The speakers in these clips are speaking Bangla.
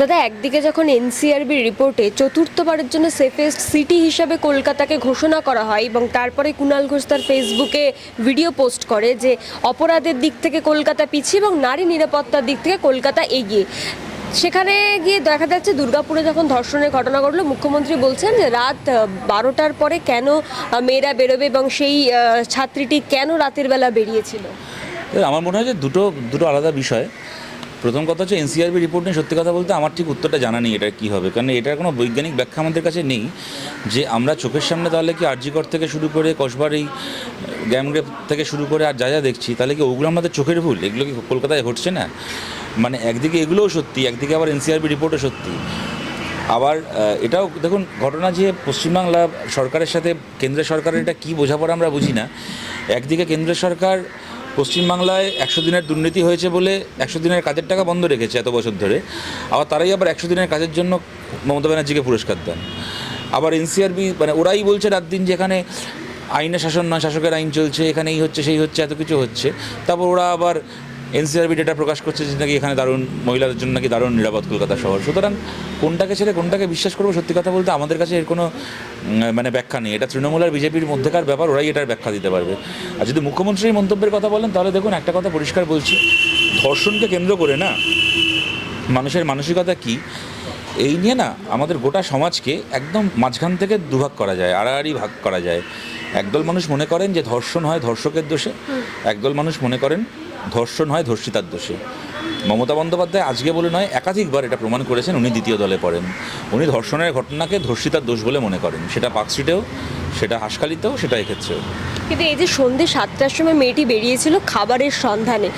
দাদা, একদিকে যখন এনসিআরবি রিপোর্টে চতুর্থবারের জন্য সেফেস্ট সিটি হিসাবে কলকাতাকে ঘোষণা করা হয় এবং তারপরে কুণাল ঘোষ তার ফেসবুকে ভিডিও পোস্ট করে যে অপরাধের দিক থেকে কলকাতা পিছিয়ে এবং নারী নিরাপত্তার দিক থেকে কলকাতা এগিয়ে। সেখানে গিয়ে দেখা যাচ্ছে দুর্গাপুরে যখন ধর্ষণের ঘটনা ঘটলো, মুখ্যমন্ত্রী বলছেন যে রাত বারোটার পরে কেন মেয়েরা বেরোবে এবং সেই ছাত্রীটি কেন রাতের বেলা বেরিয়েছিল? আমার মনে হয় যে দুটো দুটো আলাদা বিষয়। প্রথম কথা হচ্ছে এনসিআরবি রিপোর্ট নিয়ে সত্যি কথা বলতে আমার ঠিক উত্তরটা জানা নেই এটা কী হবে। কারণ এটার কোনো বৈজ্ঞানিক ব্যাখ্যা আমাদের কাছে নেই যে আমরা চোখের সামনে তাহলে কি আরজিকর থেকে শুরু করে কসবার এই গ্যামগ্রেপ থেকে শুরু করে আর যা যা দেখছি, তাহলে কি ওগুলো আমাদের চোখের ভুল? এগুলো কি কলকাতায় ঘটছে না? মানে একদিকে এগুলোও সত্যি, একদিকে আবার এনসিআরবি রিপোর্টও সত্যি। আবার এটাও দেখুন, ঘটনা যে পশ্চিমবাংলা সরকারের সাথে কেন্দ্রের সরকারের এটা কী বোঝাপড়া আমরা বুঝি না। একদিকে কেন্দ্রের সরকার পশ্চিমবাংলায় একশো দিনের দুর্নীতি হয়েছে বলে একশো দিনের কাজের টাকা বন্ধ রেখেছে এত বছর ধরে। আবার তারাই আবার একশো দিনের কাজের জন্য মমতা ব্যানার্জিকে পুরস্কার দেন। আবার এনসিআরবি মানে ওরাই বলছে রাত দিন যেখানে আইনে শাসন নয়, শাসকের আইন চলছে এখানে এই হচ্ছে, সেই হচ্ছে, এত কিছু হচ্ছে। তারপর ওরা আবার এনসিআরবি ডেটা প্রকাশ করছে যে নাকি এখানে দারুণ মহিলাদের জন্য নাকি দারুণ নিরাপদ কলকাতা শহর। সুতরাং কোনটাকে ছেড়ে কোনটাকে বিশ্বাস করব সত্যি কথা বলতে আমাদের কাছে এর কোনো মানে ব্যাখ্যা নেই। এটা তৃণমূল আর বিজেপির মধ্যেকার ব্যাপার ওরাই এটার ব্যাখ্যা দিতে পারবে। আর যদি মুখ্যমন্ত্রী মন্তব্যের কথা বলেন তাহলে দেখুন একটা কথা পরিষ্কার বলছি। ধর্ষণকে কেন্দ্র করে না মানুষের মানসিকতা কি এই নিয়ে না আমাদের গোটা সমাজকে একদম মাঝখান থেকে দুভাগ করা যায় আড়াআড়ি ভাগ করা যায়। একদল মানুষ মনে করেন যে ধর্ষণ হয় ধর্ষকের দোষে একদল মানুষ মনে করেন ধর্ষণ হয় ধর্ষিতার দোষে। মমতা বন্দ্যোপাধ্যায় আজকে বলে নয় একাধিকবার এটা প্রমাণ করেছেন উনি দ্বিতীয় দলে পড়েন। উনি ধর্ষণের ঘটনাকে ধর্ষিতার দোষ বলে মনে করেন। সেটা পার্কস্ট্রিটেও সেটা হাসখালিতেও সেটা এক্ষেত্রেও। কিন্তু এই যে সন্ধ্যে সাতটার সময় মেয়েটি বেরিয়েছিল খাবারের সন্ধানে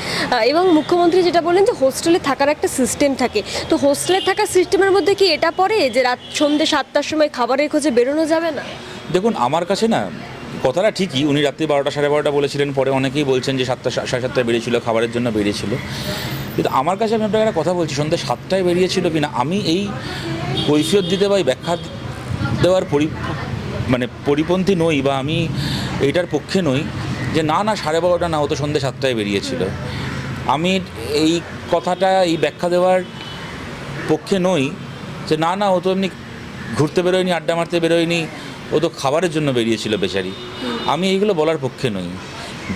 এবং মুখ্যমন্ত্রী যেটা বললেন যে হোস্টেলে থাকার একটা সিস্টেম থাকে। তো হোস্টেলে থাকার সিস্টেমের মধ্যে কি এটা পড়ে যে রাত সন্ধ্যে সাতটার সময় খাবারের খোঁজে বেরোনো যাবে না? দেখুন আমার কাছে না কথাটা ঠিকই, উনি রাত্রি বারোটা সাড়ে বারোটা বলেছিলেন, পরে অনেকেই বলছেন যে সাতটা সাড়ে সাতটায় বেরিয়েছিল, খাবারের জন্য বেরিয়েছিল। কিন্তু আমার কাছে আমি আপনাকে একটা কথা বলছি, সন্ধ্যে সাতটায় বেরিয়েছিল কি না আমি এই কৈফিয়ত দিতে বা এই ব্যাখ্যা দেওয়ার পরি মানে পরিপন্থী নই বা আমি এইটার পক্ষে নই যে না না, সাড়ে বারোটা না, ও তো সন্ধ্যে সাতটায় বেরিয়েছিল। আমি এই কথাটা, এই ব্যাখ্যা দেওয়ার পক্ষে নই যে না না, ও তো এমনি ঘুরতে বেরোয়নি, আড্ডা মারতে বেরোয়নি ও তো খাবারের জন্য বেরিয়েছিল বেচারি। আমি এইগুলো বলার পক্ষে নই।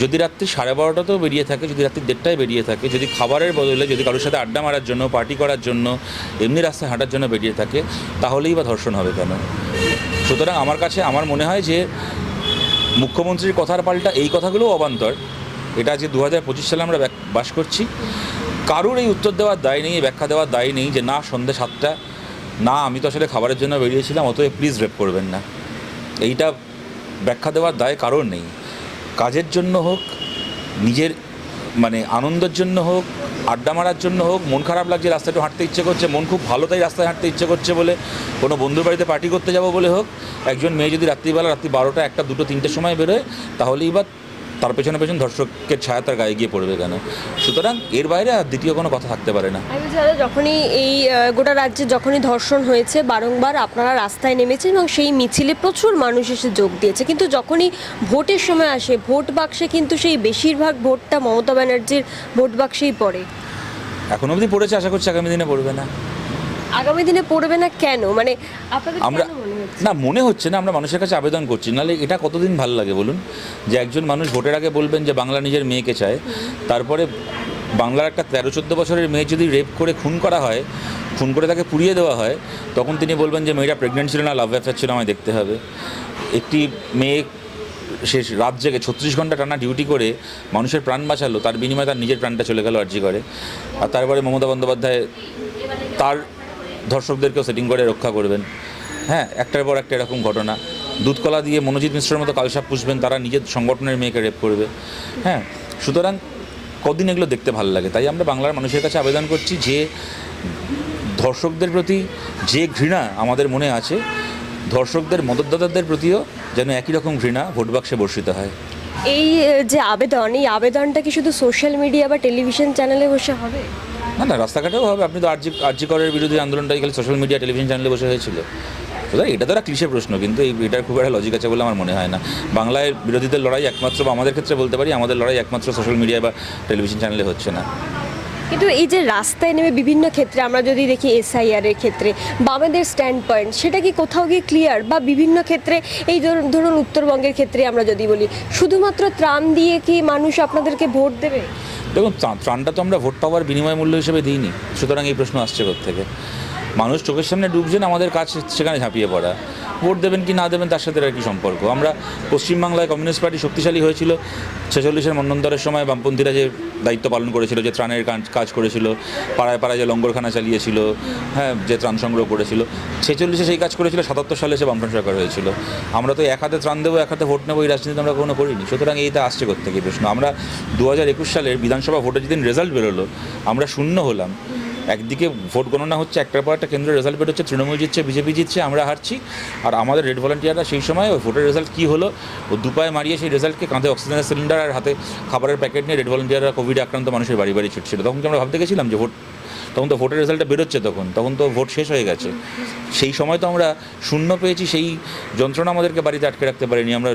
যদি রাত্রি সাড়ে বারোটাতেও বেরিয়ে থাকে, যদি রাত্রি দেড়টায় বেরিয়ে থাকে, যদি খাবারের বদলে যদি কারোর সাথে আড্ডা মারার জন্য পার্টি করার জন্য, এমনি রাস্তায় হাঁটার জন্য বেরিয়ে থাকে, তাহলেই বা ধর্ষণ হবে কেন? সুতরাং আমার কাছে আমার মনে হয় যে মুখ্যমন্ত্রীর কথার পাল্টা এই কথাগুলোও অবান্তর। এটা যে দু হাজার পঁচিশ সালে আমরা বাস করছি, কারোর এই উত্তর দেওয়ার দায় নেই ব্যাখ্যা দেওয়ার দায় নেই যে না, সন্ধ্যে সাতটা, না, আমি তো আসলে খাবারের জন্য বেরিয়েছিলাম, অতএব প্লিজ রেপ করবেন না। এইটা ব্যাখ্যা দেওয়ার দায় কারোর নেই। কাজের জন্য হোক, নিজের মানে আনন্দের জন্য হোক, আড্ডা মারার জন্য হোক, মন খারাপ লাগছে, রাস্তায় একটু হাঁটতে ইচ্ছে করছে, মন খুব ভালো তাই রাস্তায় হাঁটতে ইচ্ছে করছে বলে কোনো বন্ধুর বাড়িতে পার্টি করতে যাব বলে হোক, একজন মেয়ে যদি রাত্রিবেলা রাত্রি বারোটা, একটা, দুটো, তিনটের সময় বেরোয়, তাহলেই বা তার পেছনে পেছন ধর্ষকের ছায়া তার গায়ে গিয়ে পড়বে কেন? সুতরাং এর বাইরে আর দ্বিতীয় কোনো কথা থাকতে পারে না। যখনই এই গোটা রাজ্যে যখনই ধর্ষণ হয়েছে বারংবার আপনারা রাস্তায় নেমেছেন এবং সেই মিছিলে প্রচুর মানুষ এসে যোগ দিয়েছে। কিন্তু যখনই ভোটের সময় আসে ভোট বাক্সে কিন্তু সেই বেশিরভাগ ভোটটা মমতা ব্যানার্জির ভোট বাক্সেই পড়ে। এখন অবধি পড়েছে আশা করছি আগামী দিনে পড়বে না। আগামী দিনে পড়বে না কেন? মানে আপনাদের আমরা না, মনে হচ্ছে না, আমরা মানুষের কাছে আবেদন করছি। নাহলে এটা কতদিন ভালো লাগে বলুন? যে একজন মানুষ ভোটের আগে বলবেন যে বাংলা নিজের মেয়েকে চায়, তারপরে বাংলার একটা তেরো চোদ্দ বছরের মেয়ে যদি রেপ করে, খুন করা হয়, খুন করে তাকে পুড়িয়ে দেওয়া হয়, তখন তিনি বলবেন যে মেয়েটা প্রেগনেন্ট ছিল না লাভ অ্যাফেয়ার ছিল, আমায় দেখতে হবে। একটি মেয়ে সে রাত জেগে ছত্রিশ ঘণ্টা টানা ডিউটি করে, মানুষের প্রাণ বাঁচালো, তার বিনিময়ে তার নিজের প্রাণটা চলে গেল আর্জি করে আর তারপরে মমতা বন্দ্যোপাধ্যায় তার ধর্ষকদেরকেও সেটিং করে রক্ষা করবেন। হ্যাঁ একটার পর একটা এরকম ঘটনা। দুধকলা দিয়ে মনোজিৎ মিশ্রের মতো কালসাপ পুষবেন তারা নিজের সংগঠনের মেয়েকে রেপ করবে। হ্যাঁ সুতরাং কদিন এগুলো দেখতে ভালো লাগে। তাই আমরা বাংলার মানুষের কাছে আবেদন করছি যে ধর্ষকদের প্রতি যে ঘৃণা আমাদের মনে আছে ধর্ষকদের মদতদাতাদের প্রতিও যেন একই রকম ঘৃণা ভোট বাক্সে বর্ষিত হয়। এই যে আবেদন এই আবেদনটা কি শুধু সোশ্যাল মিডিয়া বা টেলিভিশন চ্যানেলে বসে হবে? না না রাস্তাঘাটেও হবে। আপনি তো আর্জি আর্জি করের বিরোধী আন্দোলনটাই খালি সোশ্যাল মিডিয়া টেলিভিশন চ্যানেলে বসে হয়েছিল? সুতরাং এটা তো একটা ক্লিশে প্রশ্ন কিন্তু এই এটার খুব একটা লজিক আছে বলে আমার মনে হয় না। বাংলায় বিরোধীদের লড়াই একমাত্র বা আমাদের ক্ষেত্রে বলতে পারি আমাদের লড়াই একমাত্র সোশ্যাল মিডিয়া বা টেলিভিশন চ্যানেলে হচ্ছে না। কিন্তু এই যে রাস্তায় নেমে বিভিন্ন ক্ষেত্রে আমরা যদি দেখি এসআইআর এর ক্ষেত্রে বামেদের স্ট্যান্ড পয়েন্ট সেটা কি কোথাও গিয়ে ক্লিয়ার বা বিভিন্ন ক্ষেত্রে এই ধরুন ধরুন উত্তরবঙ্গের ক্ষেত্রে আমরা যদি বলি শুধুমাত্র ত্রাণ দিয়ে কি মানুষ আপনাদেরকে ভোট দেবে? দেখুন ত্রাণটা তো আমরা ভোট পাওয়ার বিনিময় মূল্য হিসেবে দিইনি। সুতরাং এই প্রশ্ন আসছে থেকে মানুষ চোখের সামনে ডুবছেন আমাদের কাজ সেখানে ঝাঁপিয়ে পড়া। ভোট দেবেন কি না দেবেন, তার সাথে আর কি সম্পর্ক? আমরা পশ্চিমবাংলায় কমিউনিস্ট পার্টি শক্তিশালী হয়েছিল। ছেচল্লিশের মন্বন্তরের সময় বামপন্থীরা যে দায়িত্ব পালন করেছিল, যে ত্রাণের কাজ- করেছিল, পাড়ায় পাড়ায় যে লঙ্গরখানা চালিয়েছিল হ্যাঁ যে ত্রাণ সংগ্রহ করেছিল, ছেচল্লিশে সেই কাজ করেছিল, সাতাত্তর সালে সে বামফ্রন্ট সরকার হয়েছিল। আমরা তো এক হাতে ত্রাণ দেবো, এক হাতে ভোট নেব, এই রাজনীতি আমরা কখনো করিনি। সুতরাং এইটা আসছে এই প্রশ্ন? আমরা দু হাজার একুশ সালের বিধানসভা ভোটে যেদিন রেজাল্ট বেরোলো, আমরা শূন্য হলাম। একদিকে ভোট গণনা হচ্ছে, একটার পর একটা কেন্দ্রের রেজাল্ট বেরোচ্ছে তৃণমূল জিতছে, বিজেপি জিতছে, আমরা হারছি। আর আমাদের রেড ভলান্টিয়াররা সেই সময় ওই ভোটের রেজাল্ট কী হলো, ও দুপায়ে মারিয়ে সেই রেজাল্টকে কাঁধে অক্সিজেনের সিলিন্ডার আর হাতে খাবারের প্যাকেট নিয়ে রেড ভলান্টিয়াররা কোভিডে আক্রান্ত মানুষের বাড়ি বাড়ি ছুটছিল। তখন কি আমরা ভাবতে গেছিলাম যে ভোট তখন তো ভোটের রেজাল্টটা বেরোচ্ছে তখন তখন তো ভোট শেষ হয়ে গেছে। সেই সময় তো আমরা শূন্য পেয়েছি, সেই যন্ত্রণা আমাদেরকে বাড়িতে আটকে রাখতে পারিনি, আমরা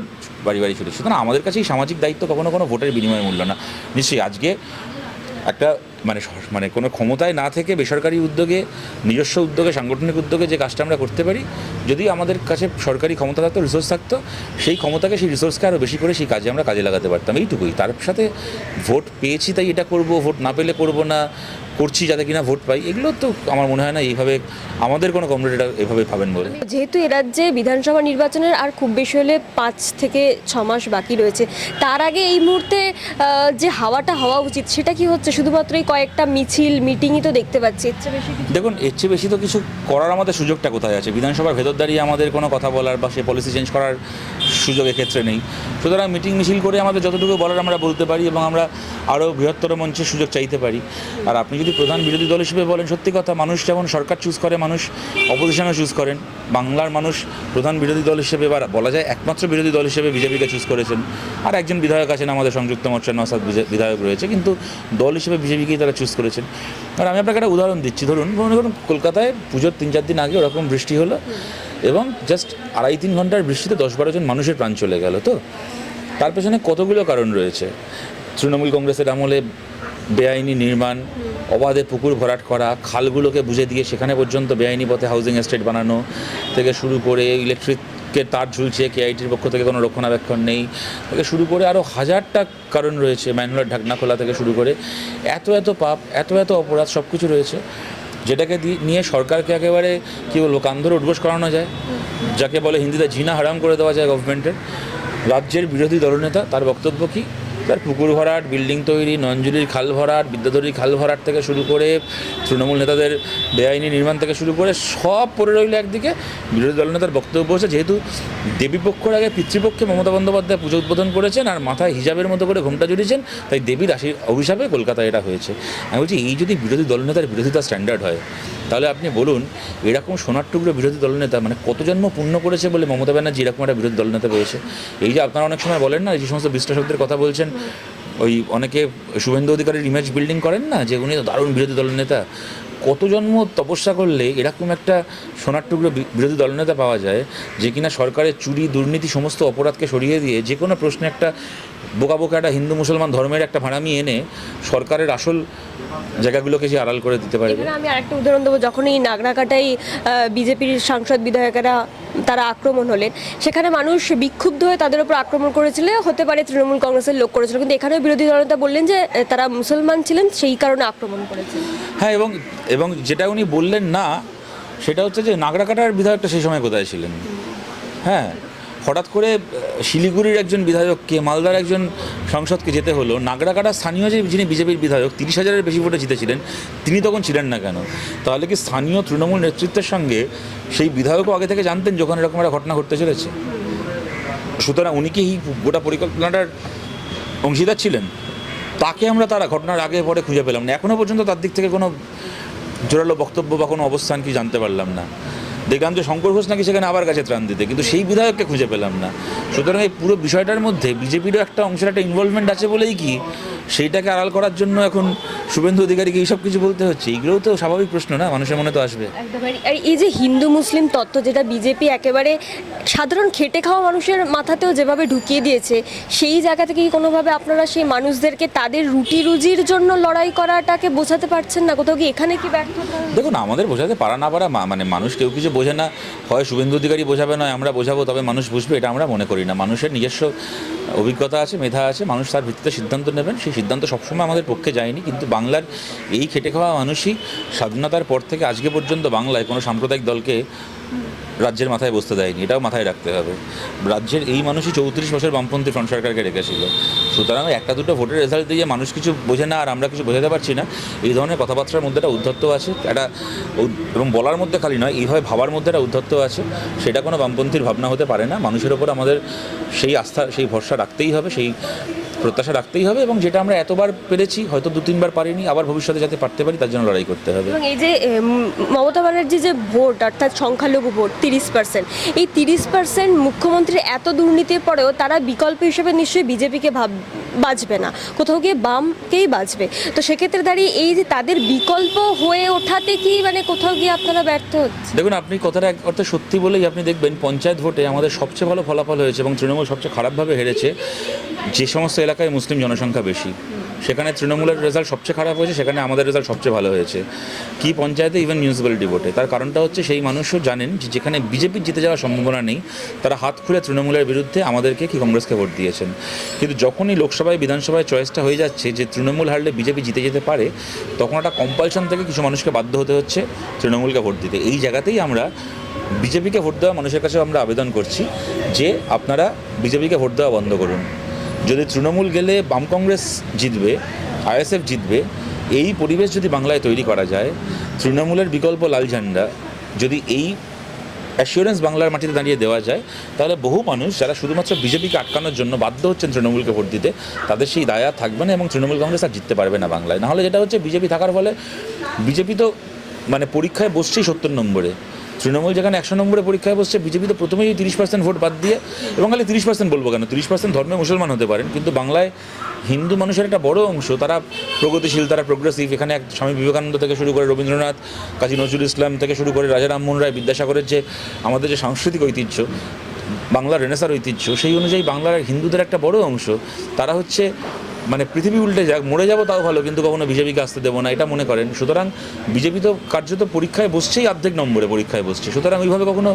বাড়ি বাড়ি ছুটি সুতরাং আমাদের কাছে সামাজিক দায়িত্ব কখনো কোনো ভোটের বিনিময় মূল্য না। নিশ্চয়ই আজকে একটা মানে মানে কোনো ক্ষমতায় না থেকে বেসরকারি উদ্যোগে, নিজস্ব উদ্যোগে, সাংগঠনিক উদ্যোগে যে কাজটা আমরা করতে পারি, যদি আমাদের কাছে সরকারি ক্ষমতা থাকতো রিসোর্স থাকতো, সেই ক্ষমতাকে, সেই রিসোর্সকে আরও বেশি করে সেই কাজে আমরা কাজে লাগাতে পারতাম। এইটুকুই। তার সাথে ভোট পেয়েছি তাই এটা করব ভোট না পেলে করব না। করছি যাতে কিনা ভোট পাই এগুলো তো আমার মনে হয় না এইভাবে আমাদের কোনো কমরেড এভাবে পাবেন বলে। যেহেতু এ রাজ্যে বিধানসভা নির্বাচনের আর খুব বেশি হলে পাঁচ থেকে ছ মাস বাকি রয়েছে তার আগে এই মুহূর্তে যে হাওয়াটা হওয়া উচিত সেটা কি হচ্ছে? শুধুমাত্র এই কয়েকটা মিছিল মিটিংই তো দেখতে পাচ্ছি এর চেয়ে বেশি দেখুন এর চেয়ে বেশি তো কিছু করার আমাদের সুযোগটা কোথায় আছে? বিধানসভার ভেতর দাঁড়িয়ে আমাদের কোনো কথা বলার বা সে পলিসি চেঞ্জ করার সুযোগ এক্ষেত্রে নেই। সুতরাং মিটিং মিছিল করে আমাদের যতটুকু বলার আমরা বলতে পারি এবং আমরা আরও বৃহত্তর মঞ্চের সুযোগ চাইতে পারি। আর আপনি যদি প্রধান বিরোধী দল হিসেবে বলেন, সত্যি কথা, মানুষ যেমন সরকার চুজ করে, মানুষ অপোজিশনও চুজ করেন, বাংলার মানুষ প্রধান বিরোধী দল হিসেবে বা বলা যায় একমাত্র বিরোধী দল হিসেবে বিজেপিকে চুজ করেছেন। আর একজন বিধায়ক আছেন আমাদের সংযুক্ত মোর্চার নসাদ বিধায়ক রয়েছে, কিন্তু দল হিসেবে বিজেপিকেই তারা চুজ করেছেন। আর আমি আপনাকে একটা উদাহরণ দিচ্ছি। ধরুন, মনে করুন কলকাতায় পুজোর তিন চার দিন আগে ওরকম বৃষ্টি হলো এবং জাস্ট আড়াই তিন ঘণ্টার বৃষ্টিতে দশ বারো জন মানুষের প্রাণ চলে গেল তো। তার পেছনে কতগুলো কারণ রয়েছে? তৃণমূল কংগ্রেসের আমলে বেআইনি নির্মাণ অবাধে পুকুর ভরাট করা খালগুলোকে বুঝে দিয়ে সেখানে পর্যন্ত বেআইনি পথে হাউজিং এস্টেট বানানো থেকে শুরু করে ইলেকট্রিকের তার ঝুলছে কেআইটির পক্ষ থেকে কোনো রক্ষণাবেক্ষণ নেই থেকে শুরু করে আরও হাজারটা কারণ রয়েছে ম্যানুয়াল ঢাকনা খোলা থেকে শুরু করে। এত এত পাপ এত এত অপরাধ সব কিছু রয়েছে। যেটাকে নিয়ে সরকারকে একেবারে কী বলব কান ধরে উদ্ঘোষ করানো যায়। যাকে বলে হিন্দিতে ঝিনা হারাম করে দেওয়া যায় গভর্নমেন্টের রাজ্যের বিরোধী দলনেতা তার বক্তব্য কী? তার পুকুর ভরাট, বিল্ডিং তৈরি নঞ্জুরির খাল ভরাট, বিদ্যাধরীর খাল ভরাট থেকে শুরু করে তৃণমূল নেতাদের বেআইনি নির্মাণ থেকে শুরু করে সব পড়ে রইল একদিকে। বিরোধী দলনেতার বক্তব্য হচ্ছে, যেহেতু দেবীপক্ষর আগে পিতৃপক্ষে মমতা বন্দ্যোপাধ্যায় পুজো উদ্বোধন করেছেন আর মাথায় হিজাবের মতো করে ঘোমটা জড়িয়েছেন, তাই দেবীর আশীর অভিশাপে কলকাতায় এটা হয়েছে। আমি বলছি, এই যদি বিরোধী দলনেতার বিরোধিতা স্ট্যান্ডার্ড হয় তাহলে আপনি বলুন, এরকম সোনার টুকরো বিরোধী দলনেতা মানে কত জন্ম পূর্ণ করেছে বলে মমতা ব্যানার্জি এরকম একটা বিরোধী দলনেতা পেয়েছে? এই যে আপনারা অনেক সময় বলেন না, যে সমস্ত বিশ্লেষকদের কথা বলছেন, ওই অনেকে শুভেন্দু অধিকারীর ইমেজ বিল্ডিং করেন না, যে উনি দারুণ বিরোধী দলনেতা। কত জন্ম তপস্যা করলে এরকম একটা সোনার টুকরো বিরোধী দলনেতা পাওয়া যায়, যে কিনা সরকারের চুরি, দুর্নীতি, সমস্ত অপরাধকে সরিয়ে দিয়ে যে কোনো প্রশ্নে একটা বোকা বোকা একটা হিন্দু মুসলমান ধর্মের একটা ভাড়ামি এনে সরকারের আসল জায়গাগুলোকে সে আড়াল করে দিতে পারে আমি আরেকটা উদাহরণ দেবো। যখনই এই নাগরাকাটাই বিজেপির সাংসদ বিধায়কেরা তারা আক্রমণ হলেন। সেখানে মানুষ বিক্ষুব্ধ হয়ে তাদের উপর আক্রমণ করেছিল। হতে পারে তৃণমূল কংগ্রেসের লোক করেছিল। কিন্তু এখানেও বিরোধী দলনেতা বললেন যে তারা মুসলমান ছিলেন, সেই কারণে আক্রমণ করেছিল হ্যাঁ এবং এবং যেটা উনি বললেন না, সেটা হচ্ছে যে, নাগরাকাটার বিধায়কটা সেই সময় কোথায় ছিলেন? হ্যাঁ হঠাৎ করে শিলিগুড়ির একজন বিধায়ককে, মালদার একজন সংসদকে যেতে হলো। নাগরাকাটা স্থানীয় যে যিনি বিজেপির বিধায়ক, তিরিশ হাজারের বেশি ভোটে জিতেছিলেন, তিনি তখন ছিলেন না কেন? তাহলে কি স্থানীয় তৃণমূল নেতৃত্বের সঙ্গে সেই বিধায়কও আগে থেকে জানতেন যখন এরকম একটা ঘটনা ঘটতে চলেছে? সুতরাং উনি কি গোটা পরিকল্পনাটার অংশীদার ছিলেন? তাকে আমরা তারা ঘটনার আগে পরে খুঁজে পেলাম না। এখনও পর্যন্ত তার দিক থেকে কোনো জোরালো বক্তব্য বা কোনো অবস্থান কি জানতে পারলাম না। দেখলাম যে শঙ্কর ঘোষ নাকি সেখানে আবার কাছে ত্রাণ দিতে, কিন্তু সেই বিধায়ককে খুঁজে পেলাম না। সুতরাং এই পুরো বিষয়টার মধ্যে বিজেপিরও একটা অংশের একটা ইনভলভমেন্ট আছে বলেই কি, সেইটাকে আড়াল করার জন্য এখন শুভেন্দু অধিকারীকে এইসব কিছু বলতে হচ্ছে? এইগুলোও তো স্বাভাবিক প্রশ্ন না? মানুষের মনে তো আসবে। আর- এই যে হিন্দু মুসলিম তত্ত্ব যেটা বিজেপি একেবারে সাধারণ খেটে খাওয়া মানুষের মাথাতেও যেভাবে ঢুকিয়ে দিয়েছে সেই জায়গা থেকে কি কোনোভাবে আপনারা সেই মানুষদেরকে তাদের রুটি রুজির জন্য লড়াই করাটাকে বোঝাতে পারছেন না? কোথাও কি এখানে কি ব্যর্থ দেখুন আমাদের বোঝাতে পারা না পারা মানে মানুষ কেউ কিছু বোঝে না। হয় শুভেন্দু অধিকারী বোঝাবে নয় আমরা বোঝাবো তবে মানুষ বুঝবে এটা আমরা মনে করি না। মানুষের নিজস্ব অভিজ্ঞতা আছে মেধা আছে মানুষ তার ভিত্তিতে সিদ্ধান্ত নেবেন। সেই সিদ্ধান্ত সবসময় আমাদের পক্ষে যায়নি কিন্তু বাংলার এই খেটে খাওয়া মানুষই স্বাধীনতার পর থেকে আজকে পর্যন্ত বাংলায় কোনো সাম্প্রদায়িক দলকে রাজ্যের মাথায় বসতে দেয়নি। এটাও মাথায় রাখতে হবে। রাজ্যের এই মানুষই চৌত্রিশ বছর বামপন্থী ফ্রন্ট সরকারকে রেখেছিল। সুতরাং একটা দুটো ভোটের রেজাল্ট দিয়ে মানুষ কিছু বোঝে না আর আমরা কিছু বোঝাতে পারছি না। এই ধরনের কথাবার্তার মধ্যে একটা উদ্ধত্ত আছে। একটা এবং বলার মধ্যে খালি নয় এইভাবে ভাবার মধ্যে একটা উদ্ধত্ত আছে। সেটা কোনো বামপন্থীর ভাবনা হতে পারে না। মানুষের ওপর আমাদের সেই আস্থা, সেই ভরসা রাখতেই হবে, সেই প্রত্যাশা রাখতেই হবে এবং যেটা আমরা এতবার পেরেছি, হয়তো দু, তিনবার পারিনি, আবার ভবিষ্যতে যাতে পারতে পারি, তার জন্য লড়াই করতে হবে। এই যে মমতা ব্যানার্জি যে ভোট, অর্থাৎ সংখ্যালঘু ভোট, তিরিশ পার্সেন্ট এই তিরিশ পার্সেন্ট মুখ্যমন্ত্রীর এত দুর্নীতির পরেও তারা বিকল্প হিসেবে নিশ্চয়ই বিজেপিকে ভাব বাঁচবে না। কোথাও গিয়ে বামকেই বাজবে। তো সেক্ষেত্রে দাঁড়িয়ে এই যে তাদের বিকল্প হয়ে ওঠাতে কি মানে কোথাও গিয়ে আপনারা ব্যর্থ হচ্ছে দেখুন, আপনি কথাটা এক অর্থে সত্যি বলেই আপনি দেখবেন, পঞ্চায়েত ভোটে আমাদের সবচেয়ে ভালো ফলাফল হয়েছে এবং তৃণমূল সবচেয়ে খারাপভাবে হেরেছে। যে সমস্ত এলাকায় মুসলিম জনসংখ্যা বেশি সেখানে তৃণমূলের রেজাল্ট সবচেয়ে খারাপ হয়েছে, সেখানে আমাদের রেজাল্ট সবচেয়ে ভালো হয়েছে। কি পঞ্চায়েতে ইভেন মিউনিসিপ্যালিটি ভোটে তার কারণটা হচ্ছে সেই মানুষও জানেন যে যেখানে বিজেপির জিতে যাওয়ার সম্ভাবনা নেই, তারা হাত খুলে তৃণমূলের বিরুদ্ধে আমাদেরকে কি কংগ্রেসকে ভোট দিয়েছেন। কিন্তু যখনই লোকসভায়, বিধানসভায় চয়েসটা হয়ে যাচ্ছে যে তৃণমূল হারলে বিজেপি জিতে যেতে পারে, তখন একটা কম্পালশন থেকে কিছু মানুষকে বাধ্য হতে হচ্ছে তৃণমূলকে ভোট দিতে। এই জায়গাতেই আমরা বিজেপিকে ভোট দেওয়া মানুষের কাছে আমরা আবেদন করছি যে আপনারা বিজেপিকে ভোট দেওয়া বন্ধ করুন। যদি তৃণমূল গেলে বাম কংগ্রেস জিতবে, আইএসএফ জিতবে, এই পরিবেশ যদি বাংলায় তৈরি করা যায়, তৃণমূলের বিকল্প লাল ঝান্ডা যদি এই অ্যাসিওরেন্স বাংলার মাটিতে দাঁড়িয়ে দেওয়া যায়, তাহলে বহু মানুষ যারা শুধুমাত্র বিজেপিকে আটকানোর জন্য বাধ্য হচ্ছেন তৃণমূলকে ভোট দিতে, তাদের সেই দায়া থাকবে না এবং তৃণমূল কংগ্রেস আর জিততে পারবে না বাংলায়। নাহলে যেটা হচ্ছে, বিজেপি থাকার ফলে, বিজেপি তো মানে পরীক্ষায় বসছেই সত্তর নম্বরে। তৃণমূল যেখানে একশো নম্বরে পরীক্ষায় বসছে বিজেপি তো প্রথমেই তিরিশ পার্সেন্ট ভোট বাদ দিয়ে, এবং খালি তিরিশ পার্সেন্ট বলব কেন? তিরিশ পার্সেন্ট ধর্মে মুসলমান হতে পারেন, কিন্তু বাংলায় হিন্দু মানুষের একটা বড় অংশ, তারা প্রগতিশীল, তারা প্রোগ্রেসিভ এখানে এক স্বামী বিবেকানন্দ থেকে শুরু করে রবীন্দ্রনাথ, কাজী নজরুল ইসলাম থেকে শুরু করে রাজা রামমোহন রায়, বিদ্যাসাগরের যে আমাদের যে সাংস্কৃতিক ঐতিহ্য, বাংলার রেনেসার ঐতিহ্য, সেই অনুযায়ী বাংলার হিন্দুদের একটা বড় অংশ। তারা হচ্ছে মানে পৃথিবী উল্টে যাক, মরে যাব তাও ভালো, কিন্তু কখনো বিজেপিকে আসতে দেবো না, এটা মনে করেন। সুতরাং বিজেপি তো কার্যত পরীক্ষায় বসছেই, অর্ধেক নম্বরে পরীক্ষায় বসছে। সুতরাং ওইভাবে কখনো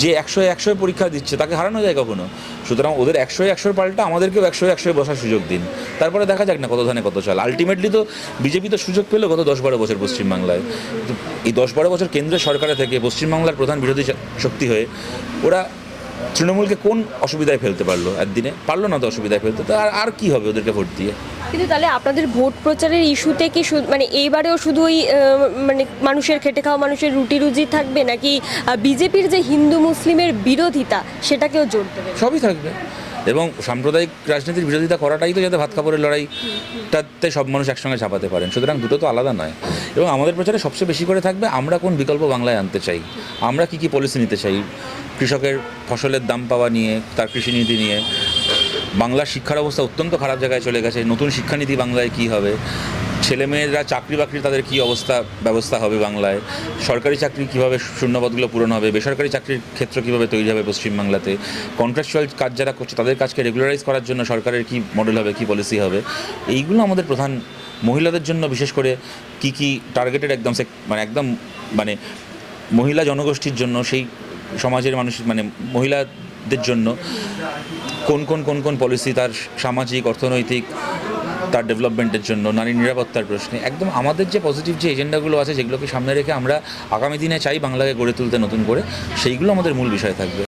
যে একশো একশো পরীক্ষা দিচ্ছে, তাকে হারানো যায় কখনো। সুতরাং ওদের একশো একশোর পাল্টা আমাদেরকেও একশো একশো বসার সুযোগ দিন। তারপরে দেখা যাক না কত ধানে কত চাল। আলটিমেটলি তো বিজেপি তো সুযোগ পেল গত দশ বারো বছর পশ্চিমবাংলায়। এই দশ বারো বছর কেন্দ্রীয় সরকারে থেকে পশ্চিমবাংলার প্রধান বিরোধী শক্তি হয়ে ওরা তৃণমূলকে কোন অসুবিধায় ফেলতে পারল একদিনে? পারল না তো অসুবিধায় ফেলতে। তো আর আর কী হবে ওদেরকে ভোট দিয়ে? কিন্তু তাহলে আপনাদের ভোট প্রচারের ইস্যুতে কি মানে এইবারেও শুধু ওই মানে মানুষের খেটে খাওয়া মানুষের রুটি রুজি থাকবে নাকি বিজেপির যে হিন্দু মুসলিমের বিরোধিতা সেটাকেও জোর দেবে? সবই থাকবে। এবং সাম্প্রদায়িক রাজনীতির বিরোধিতা করাটাই তো যাতে ভাত কাপড়ের লড়াইটাতে সব মানুষ একসঙ্গে ঝাঁপাতে পারেন। সুতরাং দুটো তো আলাদা নয়। এবং আমাদের প্রচারে সবচেয়ে বেশি করে থাকবে, আমরা কোন বিকল্প বাংলায় আনতে চাই? আমরা কি কি পলিসি নিতে চাই? কৃষকের ফসলের দাম পাওয়া নিয়ে, তার কৃষিনীতি নিয়ে। বাংলার শিক্ষার অবস্থা অত্যন্ত খারাপ জায়গায় চলে গেছে। নতুন শিক্ষানীতি বাংলায় কি হবে? ছেলেমেয়েরা চাকরি বাকরি তাদের কি অবস্থা, ব্যবস্থা হবে বাংলায়? সরকারি চাকরি কীভাবে শূন্যপদগুলো পূরণ হবে? বেসরকারি চাকরির ক্ষেত্র কীভাবে তৈরি হবে পশ্চিমবাংলাতে? কন্ট্রাকচুয়াল কাজ যারা করছে, তাদের কাজকে রেগুলারাইজ করার জন্য সরকারের কি মডেল হবে, কি পলিসি হবে? এইগুলো আমাদের প্রধান মহিলাদের জন্য, বিশেষ করে কি কি টার্গেটেড একদম মানে একদম মানে মহিলা জনগোষ্ঠীর জন্য, সেই সমাজের মানুষ মানে মহিলাদের জন্য কোন কোন কোন কোন পলিসি তার সামাজিক, অর্থনৈতিক তার ডেভেলপমেন্টের জন্য, নারী নিরাপত্তার প্রশ্নে। একদম আমাদের যে পজিটিভ যে এজেন্ডাগুলো আছে, যেগুলোকে সামনে রেখে আমরা আগামী দিনে চাই বাংলাকে গড়ে তুলতে নতুন করে, সেইগুলো আমাদের মূল বিষয় থাকবে।